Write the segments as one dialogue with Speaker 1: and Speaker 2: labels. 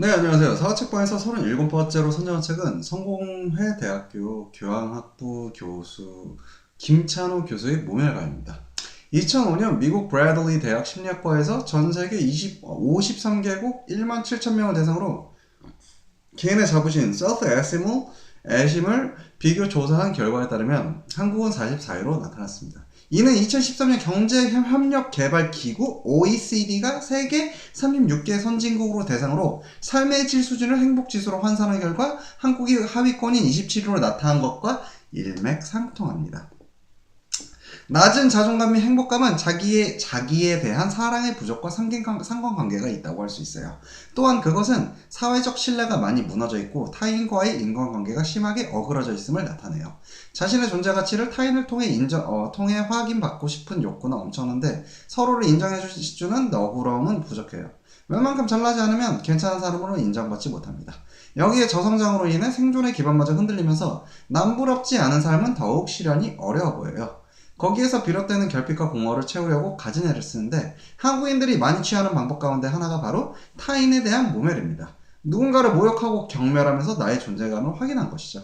Speaker 1: 네, 안녕하세요. 사과책방에서 37번째로 선정한 책은 성공회 대학교 교양학부 교수 김찬호 교수의 모멸가입니다. 2005년 미국 브래들리 대학 심리학과에서 전 세계 20, 53개국 1만 7천 명을 대상으로 개인의 자부심, self estime을 애심을 비교 조사한 결과에 따르면 한국은 44위로 나타났습니다. 이는 2013년 경제협력개발기구 OECD가 세계 36개 선진국으로 대상으로 삶의 질 수준을 행복지수로 환산한 결과 한국이 하위권인 27위로 나타난 것과 일맥상통합니다. 낮은 자존감 및 행복감은 자기의, 자기에 대한 사랑의 부족과 상관- 상관관계가 있다고 할 수 있어요. 또한 그것은 사회적 신뢰가 많이 무너져 있고 타인과의 인간관계가 심하게 어그러져 있음을 나타내요. 자신의 존재 가치를 타인을 통해 인정, 어, 통해 확인받고 싶은 욕구는 엄청난데 서로를 인정해주는 너그러움은 부족해요. 웬만큼 잘나지 않으면 괜찮은 사람으로 인정받지 못합니다. 여기에 저성장으로 인해 생존의 기반마저 흔들리면서 남부럽지 않은 삶은 더욱 실현이 어려워 보여요. 거기에서 비롯되는 결핍과 공허를 채우려고 가진 애를 쓰는데 한국인들이 많이 취하는 방법 가운데 하나가 바로 타인에 대한 모멸입니다. 누군가를 모욕하고 경멸하면서 나의 존재감을 확인한 것이죠.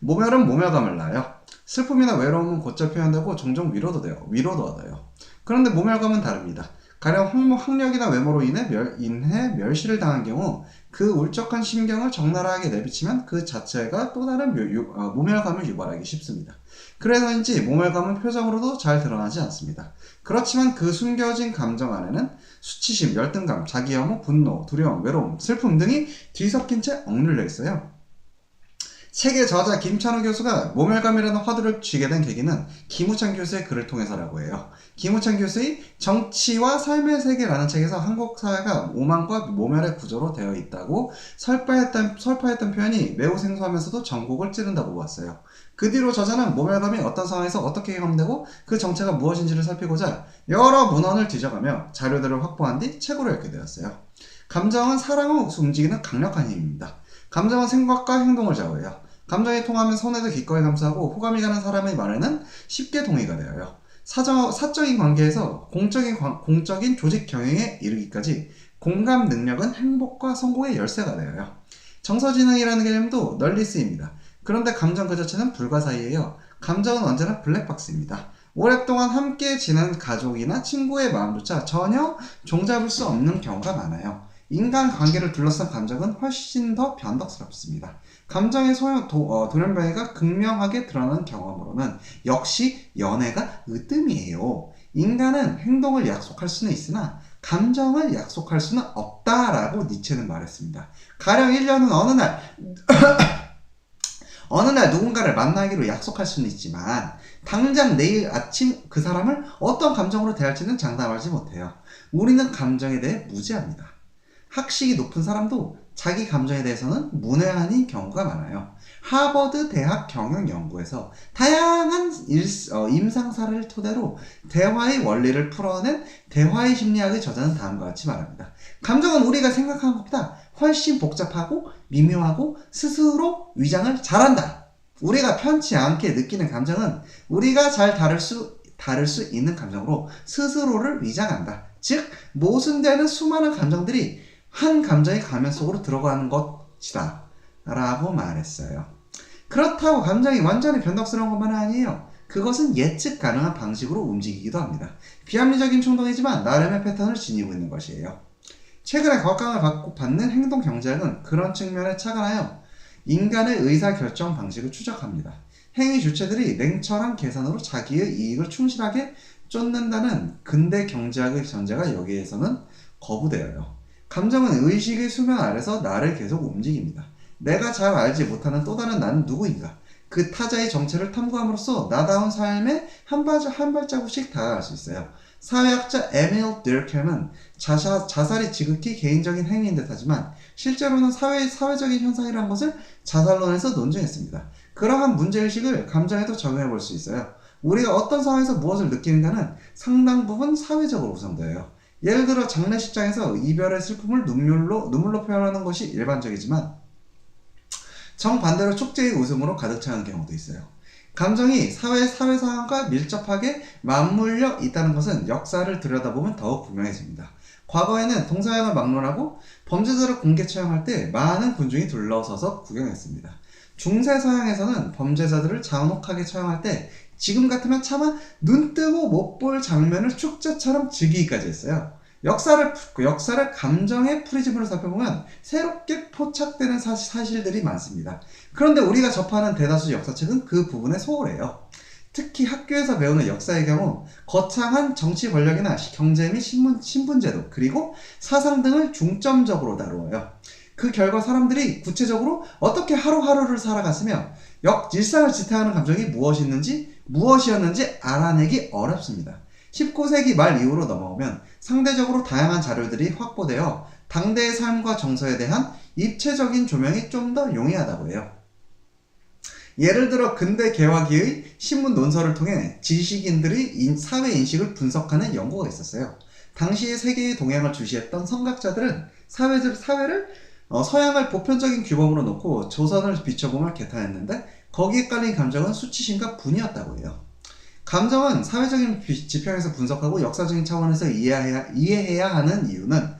Speaker 1: 모멸은 모멸감을 낳아요. 슬픔이나 외로움은 곧잘 표현되고 종종 위로도 돼요. 위로도 얻어요. 그런데 모멸감은 다릅니다. 가령 학력이나 외모로 인해, 멸, 인해 멸시를 당한 경우 그 울적한 심경을 적나라하게 내비치면 그 자체가 또 다른 묘- 유- 어, 모멸감을 유발하기 쉽습니다. 그래서인지 모멸감은 표정으로도 잘 드러나지 않습니다. 그렇지만 그 숨겨진 감정 안에는 수치심, 열등감, 자기 혐오, 분노, 두려움, 외로움, 슬픔 등이 뒤섞인 채 억눌려 있어요. 책의 저자 김찬호 교수가 모멸감이라는 화두를 쥐게 된 계기는 김우찬 교수의 글을 통해서라고 해요. 김우찬 교수의 정치와 삶의 세계라는 책에서 한국 사회가 오만과 모멸의 구조로 되어 있다고 설파했던, 설파했던 표현이 매우 생소하면서도 전곡을 찌른다고 보았어요. 그 뒤로 저자는 모멸감이 어떤 상황에서 어떻게 경험되고 그 정체가 무엇인지를 살피고자 여러 문헌을 뒤져가며 자료들을 확보한 뒤 책으로 읽게 되었어요. 감정은 사랑을 움직이는 강력한 힘입니다. 감정은 생각과 행동을 좌우해요. 감정이 통하면 손에도 기꺼이 감싸고 호감이 가는 사람의 말에는 쉽게 동의가 되어요. 사적, 사적인 관계에서 공적인, 관- 공적인 조직 경영에 이르기까지 공감 능력은 행복과 성공의 열쇠가 되어요. 정서지능이라는 개념도 널리 쓰입니다. 그런데 감정 그 자체는 불가사의예요. 감정은 언제나 블랙박스입니다. 오랫동안 함께 지낸 가족이나 친구의 마음조차 전혀 종잡을 수 없는 경우가 많아요. 인간 관계를 둘러싼 감정은 훨씬 더 변덕스럽습니다. 감정의 소용, 도, 어, 돌연변이가 극명하게 드러나는 경험으로는 역시 연애가 으뜸이에요. 인간은 행동을 약속할 수는 있으나 감정을 약속할 수는 없다라고 니체는 말했습니다. 가령 1년은 어느 날 어느 날 누군가를 만나기로 약속할 수는 있지만 당장 내일 아침 그 사람을 어떤 감정으로 대할지는 장담하지 못해요. 우리는 감정에 대해 무지합니다. 학식이 높은 사람도 자기 감정에 대해서는 문외한인 경우가 많아요. 하버드 대학 경영 연구에서 다양한 일, 어, 임상사를 토대로 대화의 원리를 풀어낸 대화의 심리학의 저자는 다음과 같이 말합니다. 감정은 우리가 생각하는 것보다 훨씬 복잡하고 미묘하고 스스로 위장을 잘한다. 우리가 편치 않게 느끼는 감정은 우리가 잘 다룰 수, 다룰 수 있는 감정으로 스스로를 위장한다. 즉, 모순되는 수많은 감정들이 한 감정의 가면 속으로 들어가는 것이다. 라고 말했어요. 그렇다고 감정이 완전히 변덕스러운 것만은 아니에요. 그것은 예측 가능한 방식으로 움직이기도 합니다. 비합리적인 충동이지만 나름의 패턴을 지니고 있는 것이에요. 최근에 각광을 받고 받는 행동 경제학은 그런 측면에 착안하여 인간의 의사 결정 방식을 추적합니다. 행위 주체들이 냉철한 계산으로 자기의 이익을 충실하게 쫓는다는 근대 경제학의 전제가 여기에서는 거부되어요. 감정은 의식의 수면 아래서 나를 계속 움직입니다. 내가 잘 알지 못하는 또 다른 나는 누구인가? 그 타자의 정체를 탐구함으로써 나다운 삶에 한, 발, 한 발자국씩 다가갈 수 있어요. 사회학자 에밀 드르켐은 자사, 자살이 지극히 개인적인 행위인 듯하지만 실제로는 사회, 사회적인 현상이라는 것을 자살론에서 논증했습니다. 그러한 문제의식을 감정에도 적용해 볼 수 있어요. 우리가 어떤 상황에서 무엇을 느끼는가는 상당 부분 사회적으로 구성되어요. 예를 들어 장례식장에서 이별의 슬픔을 눈물로, 눈물로 표현하는 것이 일반적이지만 정반대로 축제의 웃음으로 가득 차는 경우도 있어요. 감정이 사회, 사회 상황과 밀접하게 맞물려 있다는 것은 역사를 들여다보면 더욱 분명해집니다. 과거에는 동서양을 막론하고 범죄자를 공개 처형할 때 많은 군중이 둘러서서 구경했습니다. 중세 서양에서는 범죄자들을 잔혹하게 처형할 때 지금 같으면 차마 눈 뜨고 못 볼 장면을 축제처럼 즐기기까지 했어요. 역사를 그 역사를 감정의 프리즘으로 살펴보면 새롭게 포착되는 사실, 사실 들이 많습니다. 그런데 우리가 접하는 대다수 역사책은 그 부분에 소홀해요. 특히 학교에서 배우는 역사의 경우 거창한 정치 권력이나 경제 및 신분, 신분제도 그리고 사상 등을 중점적으로 다루어요. 그 결과 사람들이 구체적으로 어떻게 하루하루를 살아갔으며 역 일상을 지탱하는 감정이 무엇이었는지 무엇이었는지 알아내기 어렵습니다. 19세기 말 이후로 넘어오면 상대적으로 다양한 자료들이 확보되어 당대의 삶과 정서에 대한 입체적인 조명이 좀 더 용이하다고 해요. 예를 들어 근대 개화기의 신문 논설을 통해 지식인들의 인- 사회 인식을 분석하는 연구가 있었어요. 당시의 세계의 동향을 주시했던 선각자들은 사회를, 사회를 어, 서양을 보편적인 규범으로 놓고 조선을 비춰보며 개탄했는데 거기에 깔린 감정은 수치심과 분이었다고 해요. 감정은 사회적인 비- 지평에서 분석하고 역사적인 차원에서 이해해야, 이해해야 하는 이유는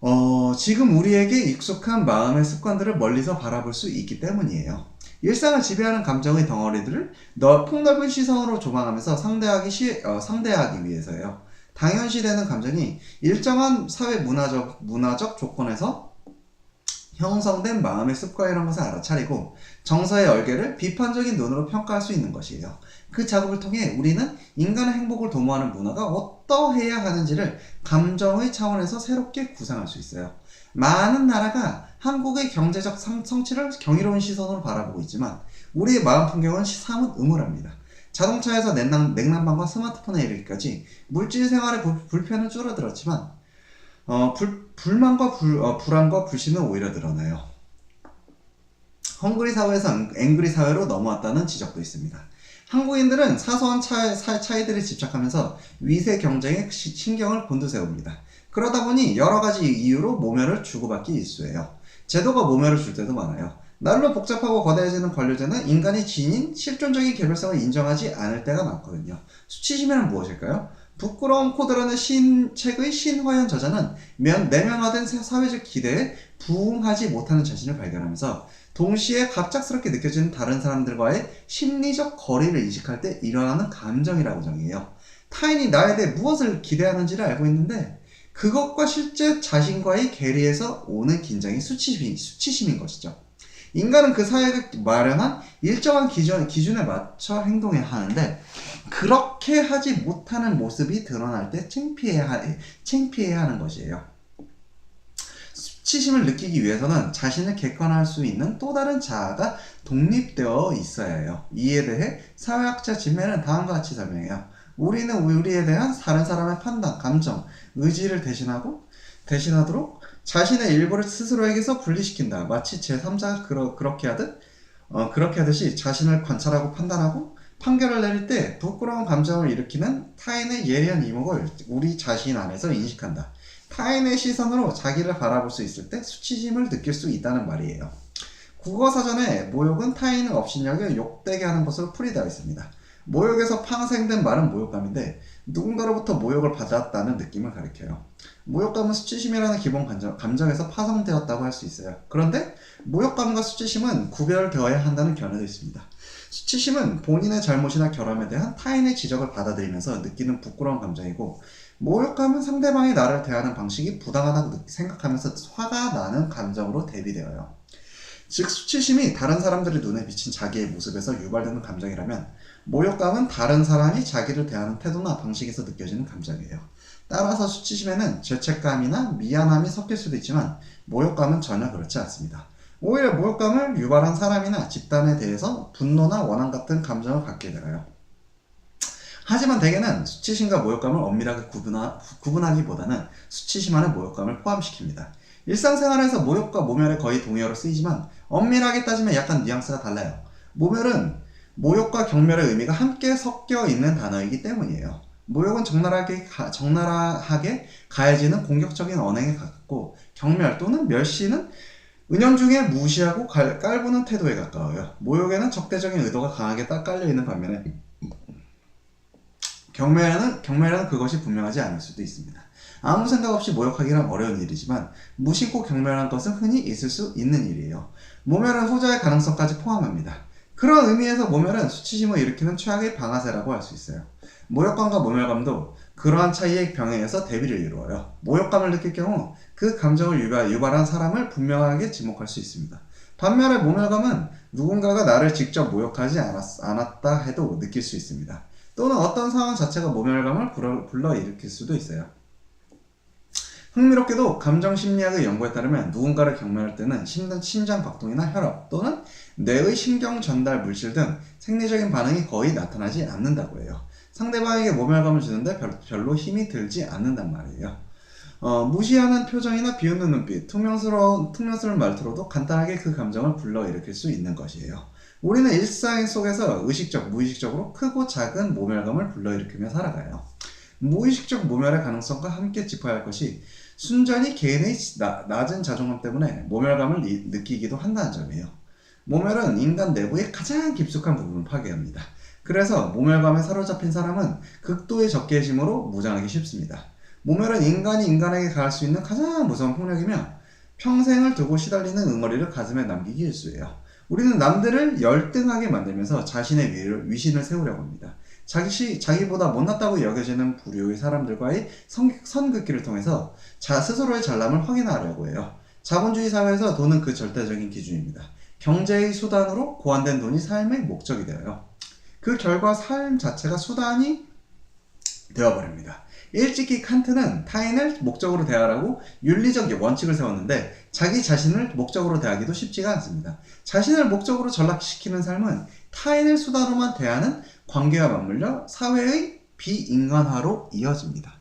Speaker 1: 어, 지금 우리에게 익숙한 마음의 습관들을 멀리서 바라볼 수 있기 때문이에요. 일상을 지배하는 감정의 덩어리들을 넓, 폭넓은 시선으로 조망하면서 상대하기, 시, 어, 상대하기 위해서예요. 당연시되는 감정이 일정한 사회 문화적, 문화적 조건에서 형성된 마음의 습관이라는 것을 알아차리고 정서의 얼개를 비판적인 눈으로 평가할 수 있는 것이에요. 그 작업을 통해 우리는 인간의 행복을 도모하는 문화가 어떠해야 하는지를 감정의 차원에서 새롭게 구상할 수 있어요. 많은 나라가 한국의 경제적 성- 성취를 경이로운 시선으로 바라보고 있지만 우리의 마음 풍경은 시- 사뭇 음울합니다. 자동차에서 냉난, 냉난방과 스마트폰에 이르기까지 물질 생활의 불- 불편은 줄어들었지만 어, 불, 불만과 불, 어, 불안과 불신은 오히려 늘어나요. 헝그리 사회에서 앵- 앵그리 사회로 넘어왔다는 지적도 있습니다. 한국인들은 사소한 차, 사- 차이들에 집착하면서 위세 경쟁에 시- 신경을 곤두세웁니다. 그러다 보니 여러 가지 이유로 모멸을 주고받기 일쑤예요. 제도가 모멸을 줄 때도 많아요. 날로 복잡하고 거대해지는 권력제는 인간이 지닌 실존적인 개별성을 인정하지 않을 때가 많거든요. 수치심이란 무엇일까요? 부끄러운 코드라는 신, 책의 신화연 저자는 면, 내면화된 사- 사회적 기대에 부응하지 못하는 자신을 발견하면서 동시에 갑작스럽게 느껴지는 다른 사람들과의 심리적 거리를 인식할 때 일어나는 감정이라고 정의해요. 타인이 나에 대해 무엇을 기대하는지를 알고 있는데 그것과 실제 자신과의 괴리에서 오는 긴장이 수치심, 수치심인 것이죠. 인간은 그 사회가 마련한 일정한 기준, 기준에 맞춰 행동해야 하는데 그렇게 하지 못하는 모습이 드러날 때 창피해야, 하- 창피해야 하는 것이에요. 수치심을 느끼기 위해서는 자신을 객관화할 수 있는 또 다른 자아가 독립되어 있어야 해요. 이에 대해 사회학자 진매는 다음과 같이 설명해요. 우리는 우리에 대한 다른 사람의 판단, 감정, 의지를 대신하고 대신하도록 자신의 일부를 스스로에게서 분리시킨다. 마치 제3자가 그러, 그렇게 하듯 어, 그렇게 하듯이 자신을 관찰하고 판단하고 판결을 내릴 때 부끄러운 감정을 일으키는 타인의 예리한 이목을 우리 자신 안에서 인식한다. 타인의 시선으로 자기를 바라볼 수 있을 때 수치심을 느낄 수 있다는 말이에요. 국어사전에 모욕은 타인을 업신여겨 욕되게 하는 것으로 풀이되어 있습니다. 모욕에서 파생된 말은 모욕감인데 누군가로부터 모욕을 받았다는 느낌을 가리켜요. 모욕감은 수치심이라는 기본 감정, 감정에서 파생되었다고 할 수 있어요. 그런데 모욕감과 수치심은 구별되어야 한다는 견해도 있습니다. 수치심은 본인의 잘못이나 결함에 대한 타인의 지적을 받아들이면서 느끼는 부끄러운 감정이고 모욕감은 상대방이 나를 대하는 방식이 부당하다고 느- 생각하면서 화가 나는 감정으로 대비되어요. 즉 수치심이 다른 사람들의 눈에 비친 자기의 모습에서 유발되는 감정이라면 모욕감은 다른 사람이 자기를 대하는 태도나 방식에서 느껴지는 감정이에요. 따라서 수치심에는 죄책감이나 미안함이 섞일 수도 있지만 모욕감은 전혀 그렇지 않습니다. 오히려 모욕감을 유발한 사람이나 집단에 대해서 분노나 원한 같은 감정을 갖게 되어요. 하지만 대개는 수치심과 모욕감을 엄밀하게 구분하, 구분하기보다는 수치심 안에 모욕감을 포함시킵니다. 일상생활에서 모욕과 모멸의 거의 동의어로 쓰이지만 엄밀하게 따지면 약간 뉘앙스가 달라요. 모멸은 모욕과 경멸의 의미가 함께 섞여 있는 단어이기 때문이에요. 모욕은 적나라하게, 가- 적나라하게 가해지는 공격적인 언행에 가깝고 경멸 또는 멸시는 은연 중에 무시하고 갈- 깔보는 태도에 가까워요. 모욕에는 적대적인 의도가 강하게 딱 깔려 있는 반면에 경멸에는 경멸에는 그것이 분명하지 않을 수도 있습니다. 아무 생각 없이 모욕하기란 어려운 일이지만 무심코 경멸한 것은 흔히 있을 수 있는 일이에요. 모멸은 후자의 가능성까지 포함합니다. 그런 의미에서 모멸은 수치심을 일으키는 최악의 방아쇠라고 할 수 있어요. 모욕감과 모멸감도 그러한 차이의 병행해서 대비를 이루어요. 모욕감을 느낄 경우 그 감정을 유발, 유발한 사람을 분명하게 지목할 수 있습니다. 반면에 모멸감은 누군가가 나를 직접 모욕하지 않았, 않았다 해도 느낄 수 있습니다. 또는 어떤 상황 자체가 모멸감을 불러, 불러일으킬 수도 있어요. 흥미롭게도 감정심리학의 연구에 따르면 누군가를 경멸할 때는 심장, 심장 박동이나 혈압 또는 뇌의 신경 전달 물질 등 생리적인 반응이 거의 나타나지 않는다고 해요. 상대방에게 모멸감을 주는데 별, 별로 힘이 들지 않는단 말이에요. 어, 무시하는 표정이나 비웃는 눈빛, 퉁명스러운, 퉁명스러운 말투로도 간단하게 그 감정을 불러일으킬 수 있는 것이에요. 우리는 일상 속에서 의식적, 무의식적으로 크고 작은 모멸감을 불러일으키며 살아가요. 무의식적 모멸의 가능성과 함께 짚어야 할 것이 순전히 개인의 나- 낮은 자존감 때문에 모멸감을 이- 느끼기도 한다는 점이에요. 모멸은 인간 내부의 가장 깊숙한 부분을 파괴합니다. 그래서 모멸감에 사로잡힌 사람은 극도의 적개심으로 무장하기 쉽습니다. 모멸은 인간이 인간에게 가할 수 있는 가장 무서운 폭력이며 평생을 두고 시달리는 응어리를 가슴에 남기기 일쑤예요. 우리는 남들을 열등하게 만들면서 자신의 위를, 위신을 세우려고 합니다. 자기, 자기보다 못났다고 여겨지는 부류의 사람들과의 선, 선긋기를 통해서 자, 스스로의 잘남을 확인하려고 해요. 자본주의 사회에서 돈은 그 절대적인 기준입니다. 경제의 수단으로 고안된 돈이 삶의 목적이 되어요. 그 결과 삶 자체가 수단이 되어버립니다. 일찍이 칸트는 타인을 목적으로 대하라고 윤리적 원칙을 세웠는데 자기 자신을 목적으로 대하기도 쉽지가 않습니다. 자신을 목적으로 전락시키는 삶은 타인을 수단으로만 대하는 관계와 맞물려 사회의 비인간화로 이어집니다.